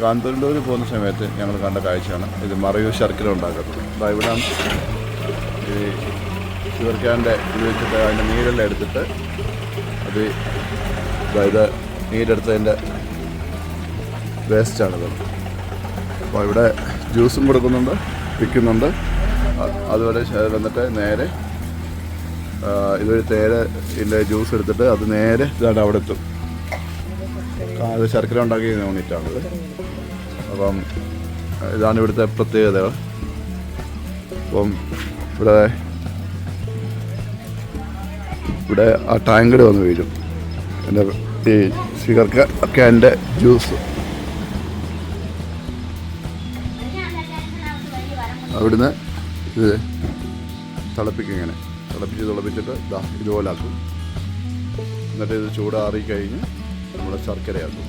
കാന്തല്ലൂർ പോകുന്ന സമയത്ത് ഞങ്ങൾ കണ്ട കാഴ്ചയാണ്. ഇത് മറയൂർ ശർക്കര ഉണ്ടാക്കുന്നത്. അപ്പോൾ ഇവിടെ ഈ ചുവർക്കാന്റെ ഇത് വെച്ചിട്ട് അതിന്റെ നീരെല്ലാം എടുത്തിട്ട് അത് അതായത് നീരെടുത്തതിന്റെ വേസ്റ്റാണിത് അപ്പോൾ ഇവിടെ ജ്യൂസും കൊടുക്കുന്നുണ്ട് വിൽക്കുന്നുണ്ട്. അതുപോലെ വന്നിട്ട് നേരെ ഇതൊരു തേരെ ഇതിന്റെ ജ്യൂസ് എടുത്തിട്ട് അത് നേരെ ഇതാണ് അവിടെ എത്തും ശർക്കര ഉണ്ടാക്കിയ യൂണിറ്റാണിത് അപ്പം ഇതാണ് ഇവിടുത്തെ പ്രത്യേകതകൾ. അപ്പം ഇവിടെ ഇവിടെ ആ ടാങ്കിൽ വന്ന് വീഴും. എന്റെ ഈ സിഗർക്ക ഒക്കെ എന്റെ ജ്യൂസ്. അവിടുന്ന് ഇത് തിളപ്പിക്കും ഇങ്ങനെ. തിളപ്പിച്ച് തിളപ്പിച്ചിട്ട് ഇതാ ഇതുപോലെ ആക്കും. എന്നിട്ട് ഇത് ചൂടാറി കഴിഞ്ഞ് നമ്മുടെ ശർക്കരയാക്കും.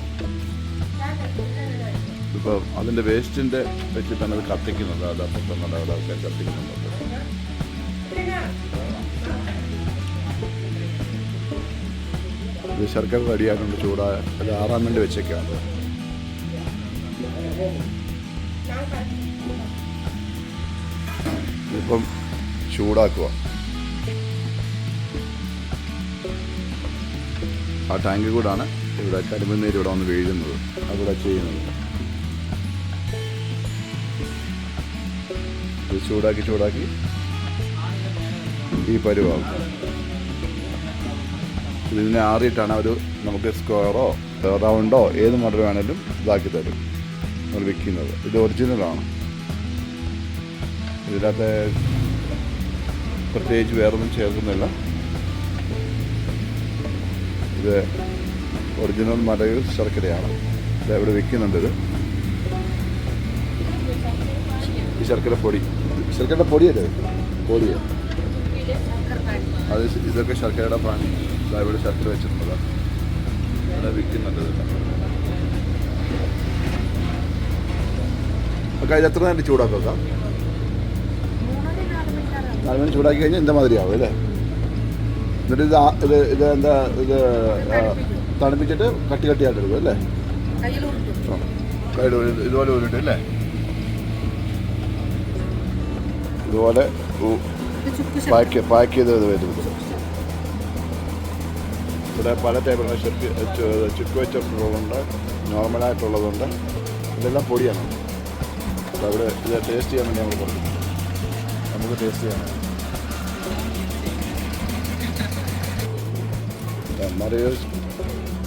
ഇപ്പോൾ അതിന്റെ വേസ്റ്റിന്റെ വെച്ചിട്ടാണ് അത് കത്തിക്കുന്നത് അത് അപ്പം നല്ല ആൾക്കാർ കത്തിക്കുന്നുണ്ട്. ഇത് ശർക്കര റെഡിയാക്കുന്നുണ്ട് ചൂടാ അത് ആറാൻ വേണ്ടി വെച്ചേക്കാണ് ഇപ്പം ചൂടാക്കുക. ആ ടാങ്കിൽ കൂടാണ് ഇവിടെ കരിമണ്ണീര് ഇവിടെ വന്ന് വീഴുന്നത്. അവിടെ ചെയ്യുന്നത്. ചൂടാക്കി ചൂടാക്കി. ഈ പരുവാകും ഇതിനെ ആറിയിട്ടാണ് അവർ നമുക്ക് സ്ക്വയറോ റൗണ്ടോ ഏത് മോഡൽ വേണേലും ഇതാക്കി തരും. നമ്മൾ വിൽക്കുന്നത്. ഇത് ഒറിജിനലാണ് ഇതിനകത്ത് പ്രത്യേകിച്ച് വേറൊന്നും ചേർക്കുന്നില്ല. ഇത് ഒറിജിനൽ മരയൂർ ശർക്കരയാണ്. ഇത് ഇവിടെ വിൽക്കുന്നുണ്ട് ഇത്. ശർക്കര പൊടി. ശർക്കരയുടെ പൊടിയല്ലേ? ഇത്? പൊടിയാ. അത് ഇതൊക്കെ ശർക്കരയുടെ പാനി ഇവിടെ ശർക്കര വെച്ചിട്ടുള്ളതാണ് ഇവിടെ വിൽക്കുന്നുണ്ട് ഇത്. അതിൽ എത്ര നേരം ചൂടാക്കുക നാല് മണി ചൂടാക്കി കഴിഞ്ഞാൽ എന്താ മാതിരിയാവും അല്ലേ? എന്നിട്ട് ഇത് ഇത് ഇത് എന്താ ഇത് തണുപ്പിച്ചിട്ട് കട്ടി കട്ടിയായിട്ട് എടുക്കും അല്ലേ. കയ്യിൽ ഇതുപോലെ ഉരുട്ട് അല്ലേ? ഇതുപോലെ പാക്ക് പാക്ക് ചെയ്ത് ഇത് വരുന്നത്. ഇവിടെ പല ടൈപ്പുള്ള ചുക്ക് ചു- ചുക്ക് വെച്ചിട്ടുള്ളതുണ്ട് നോർമലായിട്ടുള്ളതുണ്ട് ഇതെല്ലാം പൊടിയാണ്. അപ്പോൾ അവിടെ ഇത് ടേസ്റ്റ് ചെയ്യാൻ വേണ്ടി നമ്മൾ കൊടുക്കും. നമുക്ക് ടേസ്റ്റ് ചെയ്യാൻ മറിയ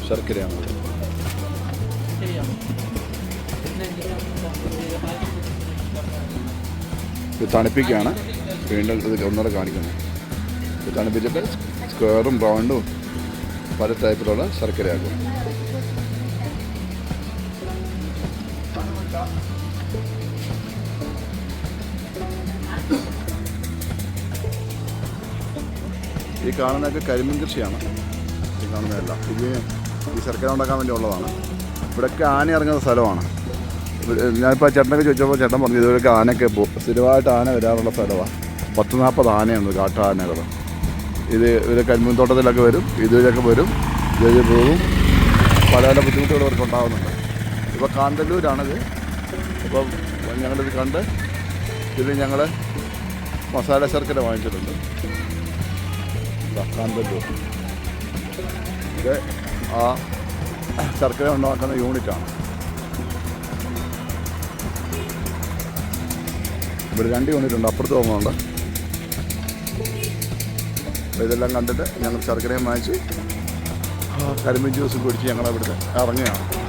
ശർക്കരയാണ്. ഇത്. തണുപ്പിക്കുകയാണ്. വീണ്ടും ഇത് ഒന്നുകൂടെ കാണിക്കുന്നത് ഇത് തണുപ്പിച്ചിട്ട് സ്ക്വയറും റൗണ്ടും പല ടൈപ്പിലുള്ള ശർക്കരയാക്കും. ഈ കാണുന്നതൊക്കെ കരിമീൻ കൃഷിയാണ്. ഈ കാണുന്നതെല്ലാം. ഇത് ഈ ശർക്കര ഉണ്ടാക്കാൻ വേണ്ടി ഉള്ളതാണ്. ഇവിടെയൊക്കെ ആന ഇറങ്ങുന്ന സ്ഥലമാണ്. ഞാനിപ്പോൾ ചേട്ടനൊക്കെ ചോദിച്ചപ്പോൾ ചേട്ടൻ പറഞ്ഞു ഇതുവരെ ആനയൊക്കെ പോകും സ്ഥിരമായിട്ട് ആന വരാറുള്ള സ്ഥലമാണ് പത്ത് നാൽപ്പത് ആനയുണ്ട് കാട്ടാനകൾ ഇത് കരിമീൻ തോട്ടത്തിലൊക്കെ വരും ഇതുവരെയൊക്കെ വരും ഇതുവരെ പോകും. പല പല ബുദ്ധിമുട്ടുകൾ അവർക്ക് ഉണ്ടാകുന്നുണ്ട് ഇപ്പോൾ കാന്തല്ലൂരാണിത്. അപ്പം ഞങ്ങളിത് കണ്ട് ഇതിൽ ഞങ്ങൾ മസാല ശർക്കര വാങ്ങിച്ചിട്ടുണ്ട്. കാന്തല്ലൂർ. ഇത് ആ ശർക്കര ഉണ്ടാക്കുന്ന യൂണിറ്റാണ്. ഇവിടെ രണ്ട് യൂണിറ്റ് ഉണ്ട് അപ്പുറത്ത് പോകുന്നുണ്ട് അപ്പോൾ ഇതെല്ലാം കണ്ടിട്ട് ഞങ്ങൾ ശർക്കരയും വാങ്ങിച്ച് കരിമീൻ ജ്യൂസ് കുടിച്ച് ഞങ്ങൾ ഇറങ്ങിയാണ്